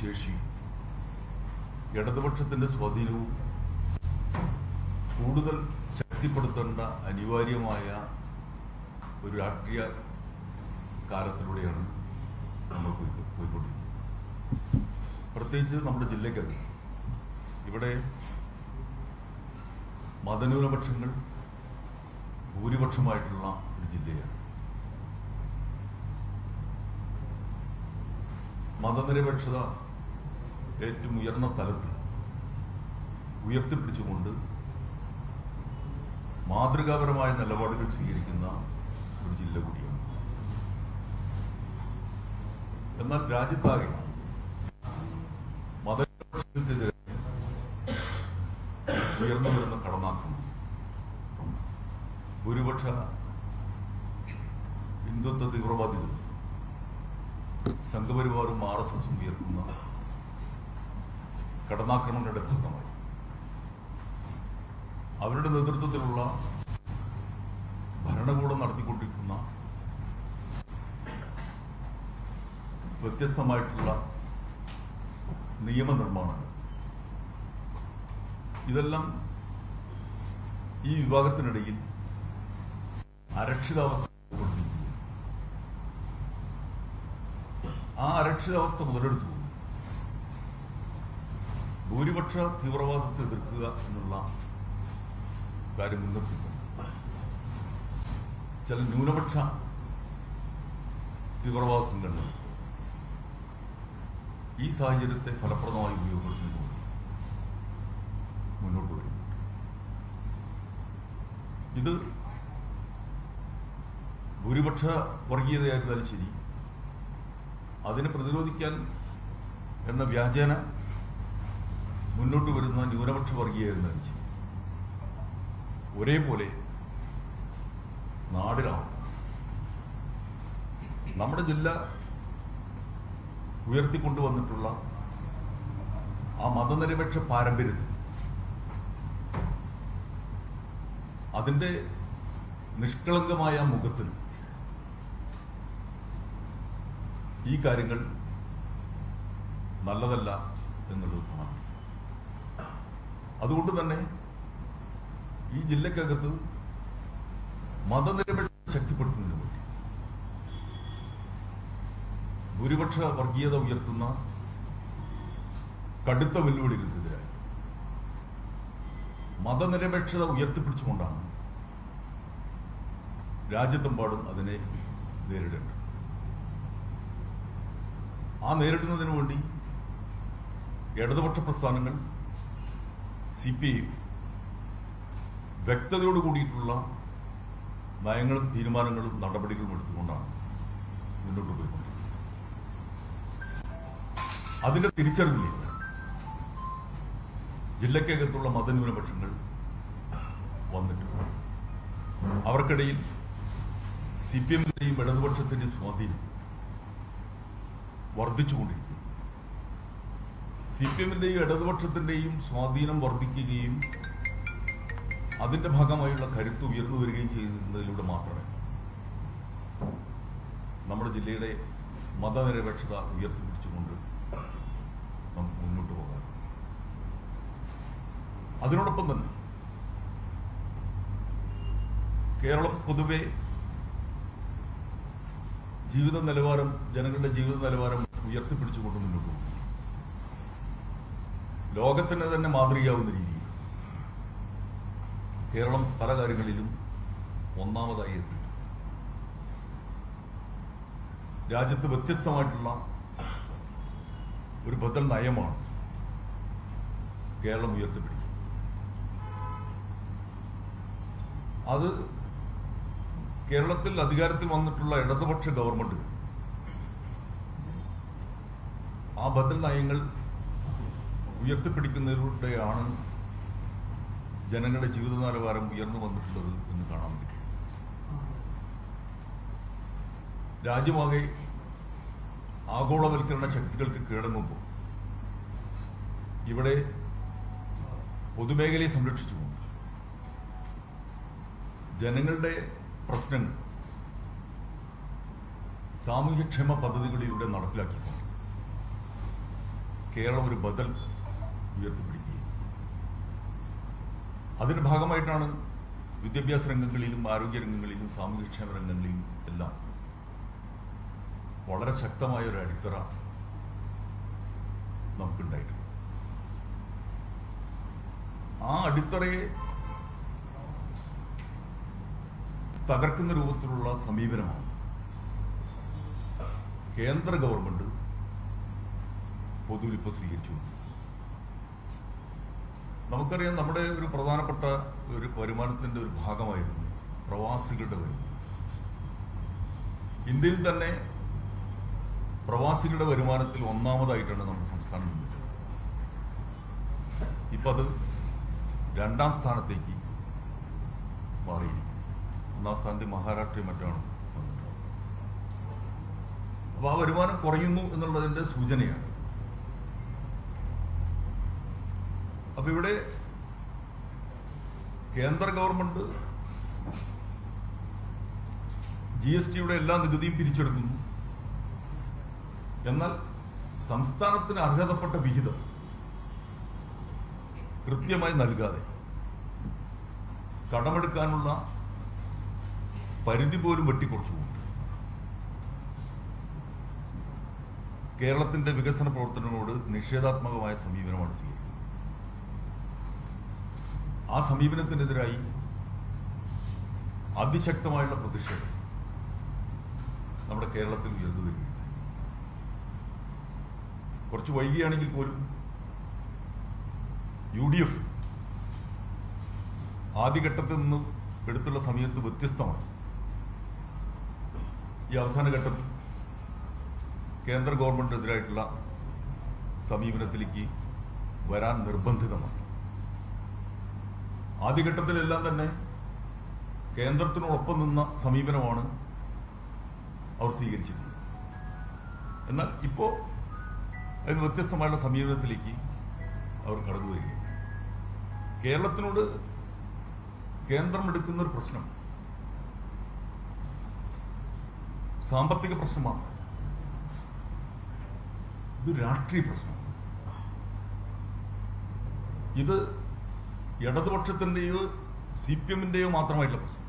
ശേഷി ഇടതുപക്ഷത്തിന്റെ സ്വാധീനവും കൂടുതൽ ശക്തിപ്പെടുത്തേണ്ട അനിവാര്യമായ ഒരു രാഷ്ട്രീയ കാലത്തിലൂടെയാണ് നമ്മൾ പോയി പോയിക്കൊണ്ടിരിക്കുന്നത്. പ്രത്യേകിച്ച് നമ്മുടെ ജില്ലയ്ക്കകത്ത്. ഇവിടെ മതന്യൂനപക്ഷങ്ങൾ ഭൂരിപക്ഷമായിട്ടുള്ള ഒരു ജില്ലയാണ്. മതനിരപേക്ഷത ഏറ്റവും ഉയർന്ന തലത്തിൽ ഉയർത്തിപ്പിടിച്ചുകൊണ്ട് മാതൃകാപരമായ നിലപാടുകൾ സ്വീകരിക്കുന്ന ഒരു ജില്ല കൂടിയാണ്. എന്നാൽ രാജ്യത്താകെ മതനിരപേക്ഷതയ്ക്കെതിരെ ഉയർന്നു വരുന്ന കടന്നാക്രമണം. ഭൂരിപക്ഷ ഹിന്ദുത്വ തീവ്രവാദികൾ സംഘപരിവാറും ആർ എസ് എസും ഉയർത്തുന്ന കടന്നാക്രമണങ്ങളുടെ ഭാഗമായി അവരുടെ നേതൃത്വത്തിലുള്ള ഭരണകൂടം നടത്തിക്കൊണ്ടിരിക്കുന്ന വ്യത്യസ്തമായിട്ടുള്ള നിയമനിർമ്മാണങ്ങൾ. ഇതെല്ലാം ഈ വിഭാഗത്തിനിടയിൽ അരക്ഷിതാവസ്ഥ. ആ അരക്ഷിതാവസ്ഥ മുതലെടുത്തു. ഭൂരിപക്ഷ തീവ്രവാദത്തെ എതിർക്കുക എന്നുള്ള കാര്യം മുൻനിർത്തിക്കൊണ്ട് ചില ന്യൂനപക്ഷ തീവ്രവാദ സംഘടനകൾ ഈ സാഹചര്യത്തെ ഫലപ്രദമായി ഉപയോഗപ്പെടുത്തുന്നു മുന്നോട്ട് വരുന്നു ഇത് ഭൂരിപക്ഷ വർഗീയതയായിരുന്നാലും ശരി അതിനെ പ്രതിരോധിക്കാൻ എന്ന വ്യാജേന മുന്നോട്ട് വരുന്ന ന്യൂനപക്ഷ വർഗീയ ശരി ഒരേപോലെ നാടിനാവട്ടെ നമ്മുടെ ജില്ല ഉയർത്തിക്കൊണ്ടുവന്നിട്ടുള്ള ആ മതനിരപേക്ഷ പാരമ്പര്യത്തിൽ അതിന്റെ നിഷ്കളങ്കമായ മുഖത്തിന് ഈ കാര്യങ്ങൾ നല്ലതല്ല എന്നുള്ളത് കാണാം അതുകൊണ്ട് തന്നെ ഈ ജില്ലക്കകത്ത് മതനിരപേക്ഷ ശക്തിപ്പെടുത്തുന്നതിന് വേണ്ടി ഭൂരിപക്ഷ വർഗീയത ഉയർത്തുന്ന കടുത്ത വെല്ലുവിളികൾക്കെതിരായി മതനിരപേക്ഷത ഉയർത്തിപ്പിടിച്ചുകൊണ്ടാണ് രാജ്യത്തെമ്പാടും അതിനെ നേരിടേണ്ടത്. ആ നേരിടുന്നതിന് വേണ്ടി ഇടതുപക്ഷ പ്രസ്ഥാനങ്ങൾ സി പി ഐ വ്യക്തതയോട് കൂടിയിട്ടുള്ള നയങ്ങളും തീരുമാനങ്ങളും നടപടികളും എടുത്തുകൊണ്ടാണ് മുന്നോട്ട് പോയിക്കൊണ്ടിരിക്കുന്നത്. അതിന്റെ തിരിച്ചറിവില്ല? ജില്ലക്കകത്തുള്ള മതന്യൂനപക്ഷങ്ങൾ വന്നിട്ടുണ്ട്. അവർക്കിടയിൽ സി പി എമ്മിന്റെയും ഇടതുപക്ഷത്തിന്റെയും സ്വാധീനം വർദ്ധിച്ചുകൊണ്ടിരിക്കുന്നു. സി പി എമ്മിന്റെയും ഇടതുപക്ഷത്തിന്റെയും സ്വാധീനം വർദ്ധിക്കുകയും അതിന്റെ ഭാഗമായുള്ള കരുത്ത് ഉയർന്നു വരികയും ചെയ്യുന്നതിലൂടെ മാത്രമേ നമ്മുടെ ജില്ലയുടെ മതനിരപേക്ഷത ഉയർത്തിപ്പിടിച്ചുകൊണ്ട് നമുക്ക് മുന്നോട്ട് പോകാം. അതിനോടൊപ്പം തന്നെ കേരളം പൊതുവെ ജീവിത നിലവാരം ജനങ്ങളുടെ ജീവിത നിലവാരം ഉയർത്തിപ്പിടിച്ചുകൊണ്ട് മുന്നോട്ട് പോകും. ലോകത്തിന് തന്നെ മാതൃകയാവുന്ന രീതിയിൽ കേരളം പല കാര്യങ്ങളിലും ഒന്നാമതായി എത്തി രാജ്യത്ത് വ്യത്യസ്തമായിട്ടുള്ള ഒരു ബദൽ നയമാണ് കേരളം ഉയർത്തിപ്പിടിക്കുന്നത്. അത് കേരളത്തിൽ അധികാരത്തിൽ വന്നിട്ടുള്ള ഇടതുപക്ഷ ഗവൺമെന്റ് ആ ബദൽ നയങ്ങൾ ഉയർത്തിപ്പിടിക്കുന്നതിലൂടെയാണ് ജനങ്ങളുടെ ജീവിത നിലവാരം ഉയർന്നു വന്നിട്ടുള്ളത് എന്ന് കാണാൻ പറ്റും. രാജ്യമാകെ ആഗോളവൽക്കരണ ശക്തികൾക്ക് കീഴടങ്ങുമ്പോൾ ഇവിടെ പൊതുമേഖലയെ സംരക്ഷിച്ചുകൊണ്ട് ജനങ്ങളുടെ പ്രശ്നങ്ങൾ സാമൂഹ്യക്ഷേമ പദ്ധതികളിലൂടെ നടപ്പിലാക്കിക്കൊണ്ട് കേരളം ഒരു ബദൽ ഉയർത്തിപ്പിടിക്കുകയും അതിന്റെ ഭാഗമായിട്ടാണ് വിദ്യാഭ്യാസ രംഗങ്ങളിലും ആരോഗ്യ രംഗങ്ങളിലും സാമൂഹ്യക്ഷേമ രംഗങ്ങളിലും എല്ലാം വളരെ ശക്തമായ ഒരു അടിത്തറ നമുക്കുണ്ടായിട്ടുണ്ട്. ആ അടിത്തറയെ തകർക്കുന്ന രൂപത്തിലുള്ള സമീപനമാണ് കേന്ദ്ര ഗവൺമെന്റ് പൊതുവിൽ ഇപ്പോൾ സ്വീകരിച്ചു നമുക്കറിയാം നമ്മുടെ ഒരു പ്രധാനപ്പെട്ട ഒരു വരുമാനത്തിന്റെ ഒരു ഭാഗമായിരുന്നു പ്രവാസികളുടെ വരുമാനം. ഇന്ത്യയിൽ തന്നെ പ്രവാസികളുടെ വരുമാനത്തിൽ ഒന്നാമതായിട്ടാണ് നമ്മുടെ സംസ്ഥാനം ഇപ്പൊ അത് രണ്ടാം സ്ഥാനത്തേക്ക് മാറിയിരിക്കും ഒന്നാം സ്ഥാനത്ത് മഹാരാഷ്ട്രയും മറ്റാണ് വന്നിട്ടുള്ളത്. അപ്പൊ ആ വരുമാനം കുറയുന്നു എന്നുള്ളതിന്റെ സൂചനയാണ്. അപ്പൊ ഇവിടെ കേന്ദ്ര ഗവൺമെന്റ് ജി എസ് ടിയുടെ എല്ലാ നികുതിയും പിരിച്ചെടുക്കുന്നു. എന്നാൽ സംസ്ഥാനത്തിന് അർഹതപ്പെട്ട വിഹിതം കൃത്യമായി നൽകാതെ കടമെടുക്കാനുള്ള പരിധി പോലും വെട്ടിക്കുറച്ചുകൊണ്ട് കേരളത്തിന്റെ വികസന പ്രവർത്തനങ്ങളോട് നിഷേധാത്മകമായ സമീപനമാണ് സ്വീകരിക്കുന്നത്. ആ സമീപനത്തിനെതിരായി അതിശക്തമായുള്ള പ്രതിഷേധം നമ്മുടെ കേരളത്തിൽ ഉയർന്നു വരികയാണ്. കുറച്ച് വൈകിയാണെങ്കിൽ പോലും യു ഡി എഫ് ആദ്യഘട്ടത്തിൽ നിന്നും എടുത്തുള്ള സമയത്ത് വ്യത്യസ്തമാണ്. ഈ അവസാന ഘട്ടത്തിൽ കേന്ദ്ര ഗവൺമെന്റിനെതിരായിട്ടുള്ള സമീപനത്തിലേക്ക് വരാൻ നിർബന്ധിതമാണ്. ആദ്യഘട്ടത്തിലെല്ലാം തന്നെ കേന്ദ്രത്തിനോടൊപ്പം നിന്ന സമീപനമാണ് അവർ സ്വീകരിച്ചിരുന്നത്. എന്നാൽ ഇപ്പോൾ അതിന് വ്യത്യസ്തമായുള്ള സമീപനത്തിലേക്ക് അവർ കടന്നു വരികയാണ്. കേരളത്തിനോട് കേന്ദ്രം എടുക്കുന്ന ഒരു പ്രശ്നം സാമ്പത്തിക പ്രശ്നമാണ് ഇത് രാഷ്ട്രീയ പ്രശ്നമാണ്. ഇത് ഇടതുപക്ഷത്തിന്റെയോ സി പി എമ്മിന്റെയോ മാത്രമായിട്ടുള്ള പ്രശ്നം.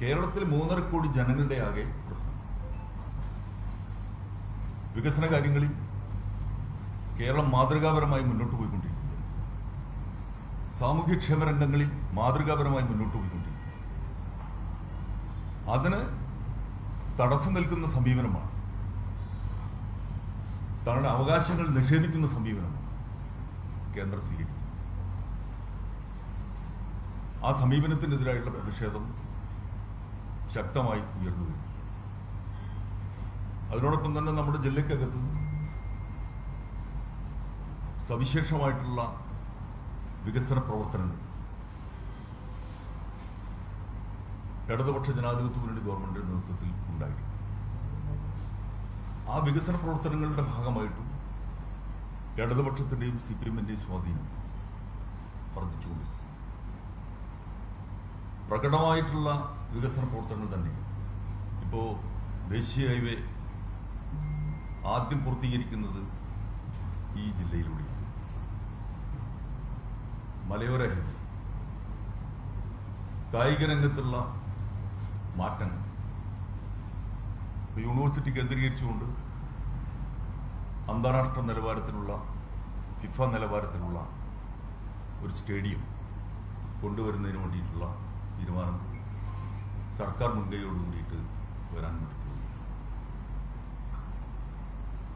കേരളത്തിൽ മൂന്നര കോടി ജനങ്ങളുടെ ആകെ പ്രശ്നം. വികസന കാര്യങ്ങളിൽ കേരളം മാതൃകാപരമായി മുന്നോട്ട് പോയിക്കൊണ്ടിരിക്കുന്നു. സാമൂഹ്യക്ഷേമ രംഗങ്ങളിൽ മാതൃകാപരമായി മുന്നോട്ട് പോയിക്കൊണ്ടിരിക്കുന്നു. അതിന് തടസ്സം നിൽക്കുന്ന സമീപനമാണ്. തങ്ങളുടെ അവകാശങ്ങൾ നിഷേധിക്കുന്ന സമീപനമാണ്. കേന്ദ്രം സ്വീകരിക്കും. ആ സമീപനത്തിനെതിരായിട്ടുള്ള പ്രതിഷേധം ശക്തമായി ഉയർന്നു വരും. അതിനോടൊപ്പം തന്നെ നമ്മുടെ ജില്ലക്കകത്ത് സവിശേഷമായിട്ടുള്ള വികസന പ്രവർത്തനങ്ങൾ. ഇടതുപക്ഷ ജനാധിപത്യ മുന്നണി ഗവൺമെന്റിന്റെ നേതൃത്വത്തിൽ ഉണ്ടായിട്ടുണ്ട് ആ വികസന പ്രവർത്തനങ്ങളുടെ ഭാഗമായിട്ടും ഇടതുപക്ഷത്തിന്റെയും സി പി എമ്മിന്റെയും സ്വാധീനം വർദ്ധിച്ചുകൊണ്ടിരിക്കും പ്രകടമായിട്ടുള്ള വികസന പ്രവർത്തനങ്ങൾ തന്നെ ഇപ്പോൾ ദേശീയ ഹൈവേ ആദ്യം പൂർത്തീകരിക്കുന്നത് ഈ ജില്ലയിലൂടെയാണ്. മലയോര ഹൈവേ. കായിക രംഗത്തുള്ള മാറ്റങ്ങൾ. യൂണിവേഴ്സിറ്റി കേന്ദ്രീകരിച്ചുകൊണ്ട് അന്താരാഷ്ട്ര നിലവാരത്തിലുള്ള ഫിഫ നിലവാരത്തിലുള്ള ഒരു സ്റ്റേഡിയം കൊണ്ടുവരുന്നതിന് വേണ്ടിയിട്ടുള്ള തീരുമാനം സർക്കാർ മുൻകൈയോട് കൂടിയിട്ട് വരാൻ വേണ്ടിയിട്ടുള്ളത്.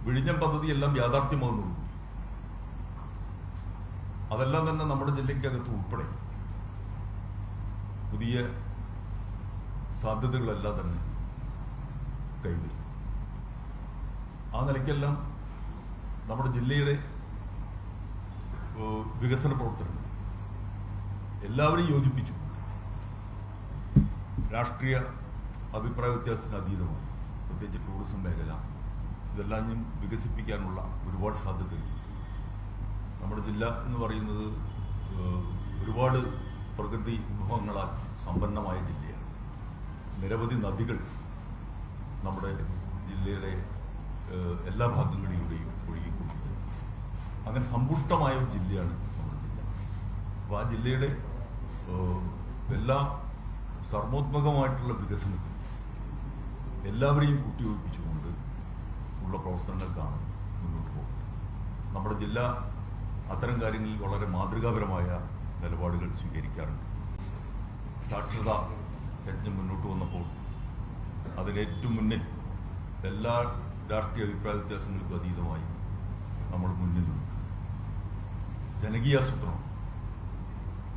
വിഴിഞ്ഞം പദ്ധതി എല്ലാം യാഥാർത്ഥ്യമാകുന്നുള്ളൂ. അതെല്ലാം തന്നെ നമ്മുടെ ജില്ലയ്ക്കകത്ത് ഉൾപ്പെടെ പുതിയ സാധ്യതകളെല്ലാം തന്നെ കൈവരും ആ നിലയ്ക്കെല്ലാം നമ്മുടെ ജില്ലയുടെ വികസന പ്രവർത്തനങ്ങൾ എല്ലാവരെയും യോജിപ്പിച്ചു. രാഷ്ട്രീയ അഭിപ്രായ വ്യത്യാസത്തിന് അതീതമാണ്. പ്രത്യേകിച്ച് ടൂറിസം മേഖല. ഇതെല്ലാം ഞാൻ വികസിപ്പിക്കാനുള്ള ഒരുപാട് സാധ്യതയുണ്ട് നമ്മുടെ ജില്ല എന്ന് പറയുന്നത് ഒരുപാട് പ്രകൃതി വിഭവങ്ങളാൽ സമ്പന്നമായ ജില്ലയാണ്. നിരവധി നദികൾ നമ്മുടെ ജില്ലയുടെ എല്ലാ ഭാഗങ്ങളിലൂടെയും അങ്ങനെ സമ്പുഷ്ടമായ ഒരു ജില്ലയാണ് നമ്മുടെ ജില്ല. അപ്പോൾ ആ ജില്ലയുടെ എല്ലാ സർവോത്മകമായിട്ടുള്ള വികസനത്തിൽ എല്ലാവരെയും കൂട്ടിയോജിപ്പിച്ചുകൊണ്ട് ഉള്ള പ്രവർത്തനങ്ങൾക്കാണ് മുന്നോട്ട് പോകുന്നത് നമ്മുടെ ജില്ല അത്തരം കാര്യങ്ങളിൽ വളരെ മാതൃകാപരമായ നിലപാടുകൾ സ്വീകരിക്കാറുണ്ട്. സാക്ഷരതാ യജ്ഞം മുന്നോട്ട് വന്നപ്പോൾ അതിലേറ്റവും മുന്നിൽ എല്ലാ രാഷ്ട്രീയ അഭിപ്രായ വ്യത്യാസങ്ങൾക്കും അതീതമായി നമ്മൾ മുന്നിൽ നിന്നു. ജനകീയാസൂത്രണം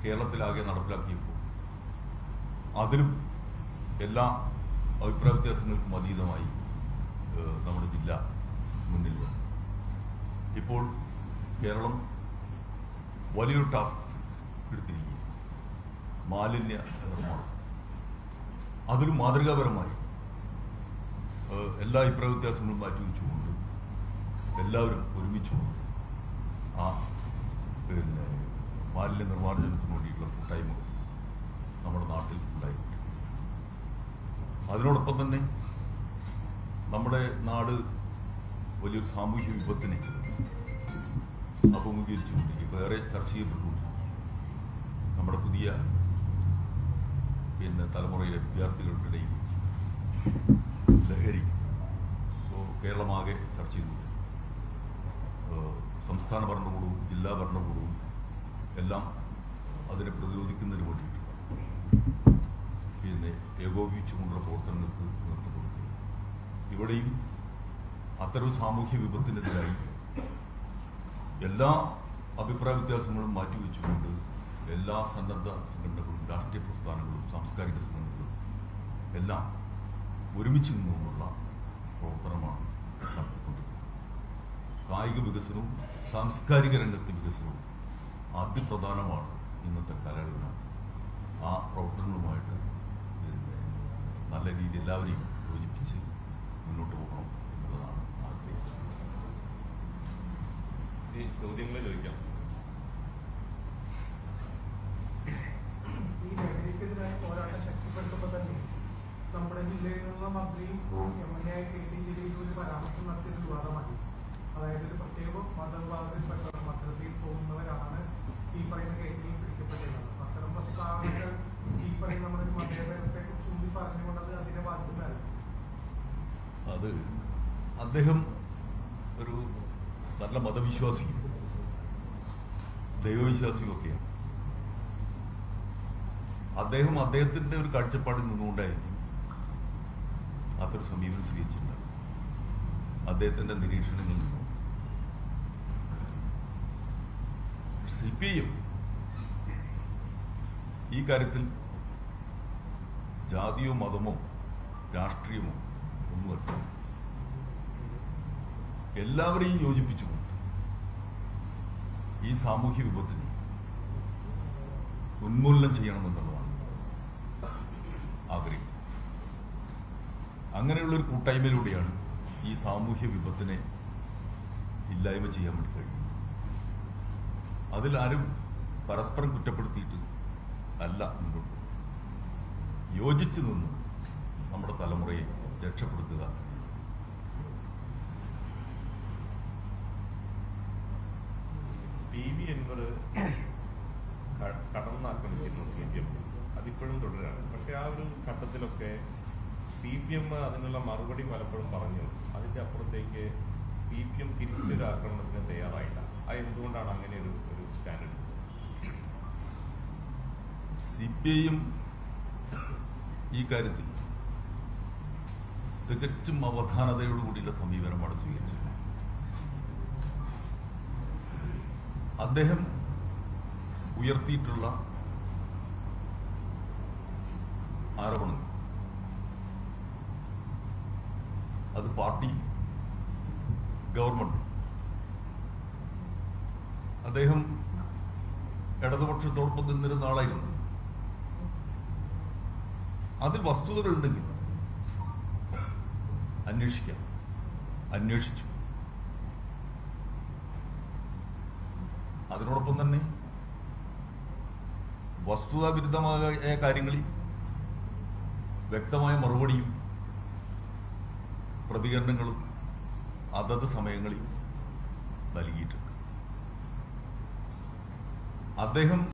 കേരളത്തിലാകെ നടപ്പിലാക്കിയപ്പോൾ അതിലും എല്ലാ അഭിപ്രായ വ്യത്യാസങ്ങൾക്കും അതീതമായി നമ്മുടെ ജില്ല മുന്നിൽ വന്നു. ഇപ്പോൾ കേരളം വലിയൊരു ടാസ്ക് എടുത്തിരിക്കുക മാലിന്യ നിർമ്മാണം. അതിലും മാതൃകാപരമായി എല്ലാ അഭിപ്രായ വ്യത്യാസങ്ങളും മാറ്റി വെച്ചുകൊണ്ട് എല്ലാവരും ഒരുമിച്ചുകൊണ്ട് ആ പിന്നെ മാലിന്യ നിർമ്മാർജനത്തിന് വേണ്ടിയിട്ടുള്ള കൂട്ടായ്മകൾ നമ്മുടെ നാട്ടിൽ ഉണ്ടായിട്ടുണ്ട്. അതിനോടൊപ്പം തന്നെ നമ്മുടെ നാട് വലിയൊരു സാമൂഹ്യ വിപത്തിനെ അഭിമുഖീകരിച്ചുകൊണ്ടിരിക്കും ഏറെ ചർച്ച ചെയ്യപ്പെട്ടുകൊണ്ടിരിക്കും നമ്മുടെ പുതിയ പിന്നെ തലമുറയിലെ വിദ്യാർത്ഥികളുടെ ഇടയിൽ ലഹരി. കേരളമാകെ ചർച്ച ഏഹ് സംസ്ഥാന ഭരണകൂടവും ജില്ലാ ഭരണകൂടവും എല്ലാം അതിനെ പ്രതിരോധിക്കുന്നതിന് വേണ്ടിയിട്ട് പിന്നെ ഏകോപിച്ചുകൊണ്ടുള്ള പ്രവർത്തനങ്ങൾക്ക് നേതൃത്വം കൊടുക്കുക ഇവിടെയും അത്തരം സാമൂഹ്യ വിപത്തിനെതിരായി എല്ലാ അഭിപ്രായ വ്യത്യാസങ്ങളും മാറ്റിവെച്ചുകൊണ്ട് എല്ലാ സന്നദ്ധ സംഘടനകളും രാഷ്ട്രീയ പ്രസ്ഥാനങ്ങളും സാംസ്കാരിക സംഘടനകളും എല്ലാം ഒരുമിച്ച് നിന്നുകൊണ്ടുള്ള പ്രവർത്തനമാണ് നടത്തിക്കൊണ്ടിരിക്കുന്നത്. കായിക വികസനവും സാംസ്കാരിക രംഗത്തെ വികസനവും അതിപ്രധാനമാണ് ഇന്നത്തെ കാലയളവിന് ആ പ്രവർത്തനങ്ങളുമായിട്ട് നല്ല രീതിയിൽ എല്ലാവരെയും യോജിപ്പിച്ച് മുന്നോട്ട് പോകണം എന്നുള്ളതാണ് ആഗ്രഹിക്കുന്നത് ഈ ചോദ്യങ്ങൾ ചോദിക്കാം. ഈ ലഹരിക്കെതിരായ പോരാട്ടം ശക്തിപ്പെടുത്തുമ്പോൾ തന്നെ നമ്മുടെ ജില്ലയിലുള്ള മന്ത്രിയും M L A K T ജില്ലയിൽ ഒരു പരാമർശം നടത്തിയ വിവാദമായി അതായത് ഒരു പ്രത്യേക മതവിഭാഗത്തിൽപ്പെട്ട മദ്രസയിൽ പോകുന്നവരാണ് ഈ പറയുന്ന കേസിൽ പിടിക്കപ്പെട്ടിരുന്നത് അത്തരം പ്രസ്താവനകൾ ഈ പറയുന്ന നമ്മുടെ മതേതരത്തെ കുറിച്ച് മുമ്പിൽ പറഞ്ഞുകൊണ്ട് അത് അതിനെ ബാധിക്കുന്നതല്ല അത് അദ്ദേഹം ഒരു നല്ല മതവിശ്വാസി ദൈവവിശ്വാസിയും ഒക്കെയാണ് അദ്ദേഹം അദ്ദേഹത്തിന്റെ ഒരു കാഴ്ചപ്പാടിൽ നിന്നുകൊണ്ടായിരിക്കും അതൊരു സമീപനം സ്വീകരിച്ചിട്ടുണ്ട് അദ്ദേഹത്തിന്റെ നിരീക്ഷണങ്ങളിൽ നിന്നും. സി പി ഐ ഈ കാര്യത്തിൽ ജാതിയോ മതമോ രാഷ്ട്രീയമോ ഒന്നുമല്ല എല്ലാവരെയും യോജിപ്പിച്ചുകൊണ്ട് ഈ സാമൂഹ്യ വിപത്തിനെ ഉന്മൂലനം ചെയ്യണമെന്നുള്ളതാണ് ആഗ്രഹിക്കുന്നത് അങ്ങനെയുള്ളൊരു കൂട്ടായ്മയിലൂടെയാണ് ഈ സാമൂഹ്യ വിപത്തിനെ ഇല്ലായ്മ ചെയ്യാൻ വേണ്ടി കഴിയും അതിലാരും പരസ്പരം കുറ്റപ്പെടുത്തിയിട്ട് അല്ല മുന്നോട്ട്. യോജിച്ചു നിന്ന് നമ്മുടെ തലമുറയെ രക്ഷപ്പെടുത്തുക. പി വി എൻവർ കടന്നാക്രമിച്ചിരുന്നു സി പി എം. അതിപ്പോഴും തുടരാണ്. പക്ഷെ ആ ഒരു ഘട്ടത്തിലൊക്കെ സി പി എം അതിനുള്ള മറുപടി പലപ്പോഴും പറഞ്ഞു. അതിന്റെ അപ്പുറത്തേക്ക് സി പി എം തിരിച്ചൊരു ആക്രമണത്തിന് തയ്യാറായില്ല. അത് എന്തുകൊണ്ടാണ് അങ്ങനെ ഒരു ഒരു സ്റ്റാൻഡേർഡ് സി പി ഐയും ഈ കാര്യത്തിൽ തികച്ചും അവധാനതയോടുകൂടിയുള്ള സമീപനമാണ് സ്വീകരിച്ചത്. അദ്ദേഹം ഉയർത്തിയിട്ടുള്ള ആരോപണങ്ങൾ അത് പാർട്ടി ഗവൺമെന്റ് അദ്ദേഹം ഇടതുപക്ഷത്തോടൊപ്പം നിന്നിരുന്ന ആളായിരുന്നു. അതിൽ വസ്തുതകളുണ്ടെങ്കിൽ അന്വേഷിക്കാം. അന്വേഷിച്ചു. അതിനോടൊപ്പം തന്നെ വസ്തുതാവിരുദ്ധമായ കാര്യങ്ങളിൽ വ്യക്തമായ മറുപടിയും പ്രതികരണങ്ങളും അതത് സമയങ്ങളിൽ നൽകിയിട്ടുണ്ട്. അദ്ദേഹം